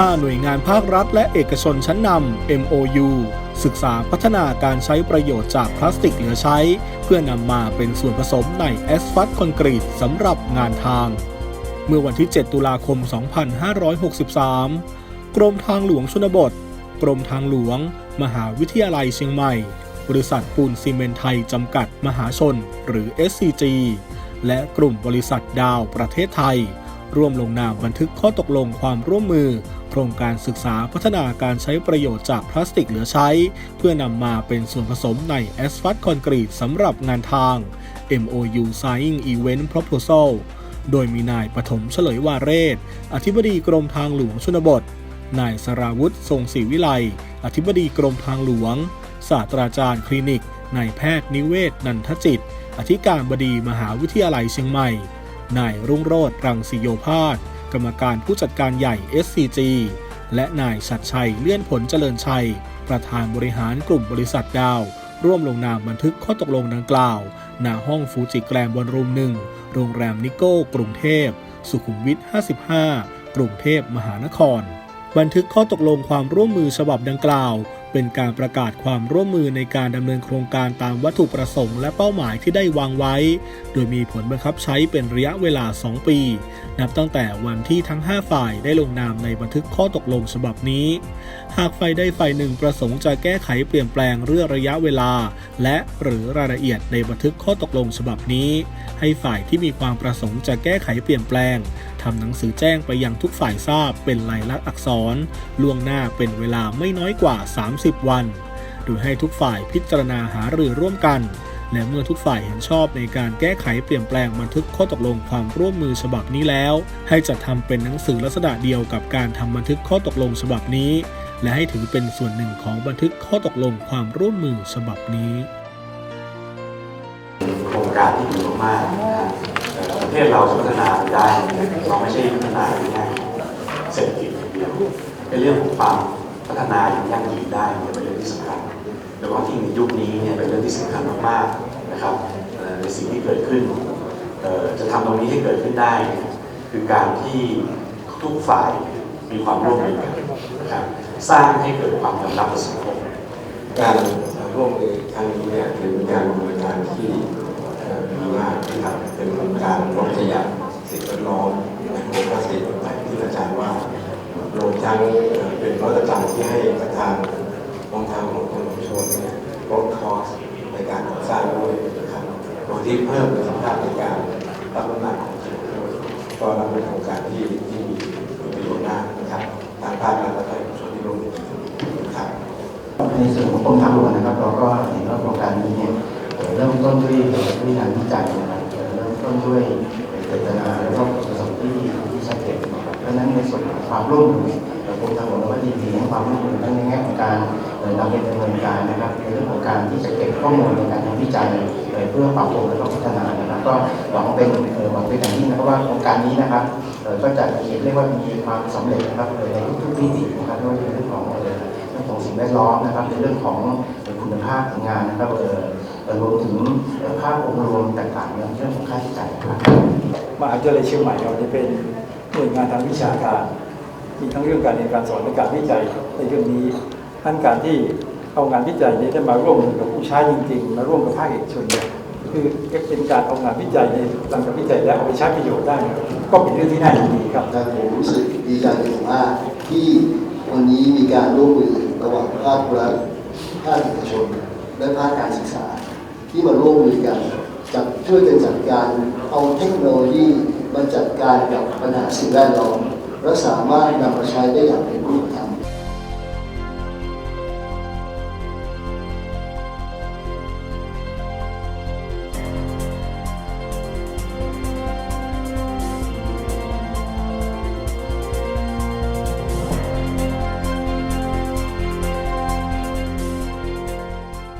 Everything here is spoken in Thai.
5 หน่วยงานภาครัฐและเอกชนชั้นนำ MOU ศึกษาพัฒนาการใช้ประโยชน์จากพลาสติกเหลือใช้ เพื่อนำมาเป็นส่วนผสมในแอสฟัลต์คอนกรีตสำหรับงานทาง เมื่อวันที่ 7 ตุลาคม 2563 กรมทางหลวงชนบท กรมทางหลวง มหาวิทยาลัยเชียงใหม่ บริษัทปูนซีเมนไทยจำกัดมหาชน หรือ SCG และกลุ่มบริษัทดาวประเทศไทย ร่วมลงนามบันทึกข้อตกลงความร่วมมือ โครงการศึกษาพัฒนาการใช้ประโยชน์จากพลาสติกเหลือใช้ เพื่อนำมาเป็นส่วนผสมในแอสฟัลต์คอนกรีตสำหรับงานทาง MOU Signing Event Proposal โดยมีนายปฐมเฉลยวาเรศ อธิบดีกรมทางหลวงชนบท นายสราวุธทรงศรีวิไล อธิบดีกรมทางหลวง ศาสตราจารย์คลินิก นายแพทย์นิเวศ นันทจิต อธิการบดีมหาวิทยาลัยเชียงใหม่ นายรุ่งโรธรังสิโยภาส กรรมการผู้จัดการใหญ่ SCG และนายชัดชัยเลื่อนผลเจริญชัย ประธานบริหารกลุ่มบริษัทดาว ร่วมลงนามบันทึกข้อตกลงดังกล่าวณห้องฟูจิแกรมบอลรูมหนึ่งโรงแรมนิโก้ กรุงเทพ สุขุมวิท 55 กรุงเทพมหานคร บันทึกข้อตกลงความร่วมมือฉบับดังกล่าว เป็นการประกาศความร่วมมือในการดำเนินโครงการตามวัตถุประสงค์และเป้าหมายที่ได้วางไว้ โดยมีผลบังคับใช้เป็นระยะเวลา 2 ปี นับตั้งแต่วันที่ทั้ง 5 ฝ่ายได้ลงนามในบันทึกข้อตกลงฉบับนี้ หากฝ่ายใดฝ่ายหนึ่งประสงค์จะแก้ไขเปลี่ยนแปลงเรื่องระยะเวลา และหรือรายละเอียดในบันทึกข้อตกลงฉบับนี้ ให้ฝ่ายที่มีความประสงค์จะแก้ไขเปลี่ยนแปลง ทำหนังสือแจ้งไปยังทุกฝ่ายทราบเป็นลายลักษณ์อักษร ล่วงหน้าเป็นเวลาไม่น้อยกว่า 30 วัน โดยให้ทุกฝ่ายพิจารณาหารือร่วมกัน และเมื่อทุกฝ่ายเห็นชอบในการแก้ไขเปลี่ยนแปลงบันทึกข้อตกลงความร่วมมือฉบับนี้แล้ว ให้จัดทำเป็นหนังสือลักษณะเดียวกับการทำบันทึกข้อตกลงฉบับนี้ และให้ถือเป็นส่วนหนึ่งของบันทึกข้อตกลงความร่วมมือฉบับนี้โครงการที่ดีมากนะ ประเทศเราพัฒนาไปได้เราไม่ใช่พัฒนาในแง่เศรษฐกิจอย่างเดียวเป็นเรื่องของความพัฒนาอย่างยั่งยืนได้เนี่ยเป็นเรื่องที่สำคัญโดยเฉพาะที่ในยุคนี้เนี่ยเป็นเรื่องที่สำคัญมากๆนะครับในสิ่งที่เกิดขึ้นจะทำตรงนี้ให้เกิดขึ้นได้คือการที่ทุกฝ่ายมีความร่วมมือกันนะครับสร้างให้เกิดความยอมรับในสังคมการร่วมมือครั้งนี้เนี่ยเป็นการดำเนินการที่ มีมากนะครับเป็นโครงการลดขยะสิ่งแวดล้อมในโครงการสิ่งใหม่ที่อาจารย์ว่ารวมทั้งเป็นนวัตกรรที่ให้ประธานกองทางหลวงชนชนเนี่ยลดคอสในการก่อสร้างด้วยนะครับโดยที่เพิ่มประสิทธิภาพในการรับน้ำหนักของสิ่งแวดล้อมก็นับเป็นโครงการที่ที่มีประโยชน์มากนะครับทางภาครัฐและภาคเอกชนที่ร่วมมือกันนะครับในส่วนของกรมทางหลวงนะครับ เราก็เห็นว่าโครงการนี้เนี่ย เริ่มต้นด้วยด้วยงานวิจัยนะครับเริ่มต้นด้วยเจตนาแล้วก็ประสงค์ที่ที่ชัดเจนเพราะฉะนั้นในส่วนของความร่วมมือเอ่อกรมทางหลวงเราก็ยินดีให้ความร่วมมือทั้งในแง่ของการเอ่อนำไปดำเนินการนะครับในเรื่องของการที่จะเก็บข้อมูลในการทำวิจัยเพื่อปรับปรุงและก็พัฒนานะครับก็หวังเป็นเอ่อหวังเป็นอย่างยิ่งนะครับว่าโครงการนี้นะครับก็จะเรียกว่ามีความสำเร็จนะครับในทุกๆมิตินะครับไม่ว่าจะเป็นเรื่องของเรื่องของสิ่งแวดล้อมนะครับในเรื่องของคุณภาพของงานนะครับเออ รวมถึงภาพองค์รวมต่างๆเรื่องของค่าใช้จ่ายมหาวิทยาลัยเชียงใหม่เราจะเป็นหน่วยงานทางวิชาการ มีทั้งเรื่องการเรียนการสอนและการวิจัยในเรื่องนี้ท่านการที่เอางานวิจัยนี้ได้มาร่วมกับผู้ใช้จริงๆ มาร่วมกับภาคเอกชนเนี่ยคือเป็นการเอางานวิจัยในหลังจากวิจัยแล้วเอาไปใช้ประโยชน์ได้ ก็เป็นเรื่องที่น่ายินดีครับนะครับผมรู้สึกดีใจเป็นอย่างมากที่วันนี้มีการร่วมมือระหว่างภาครัฐภาคเอกชนและภาคการศึกษา ที่มาร่วมมือกันจับช่วยกันจัดการเอาเทคโนโลยีมาจัดการกับปัญหาสิ่งแวดล้อมและสามารถนำมาใช้ได้อย่างเป็นรูป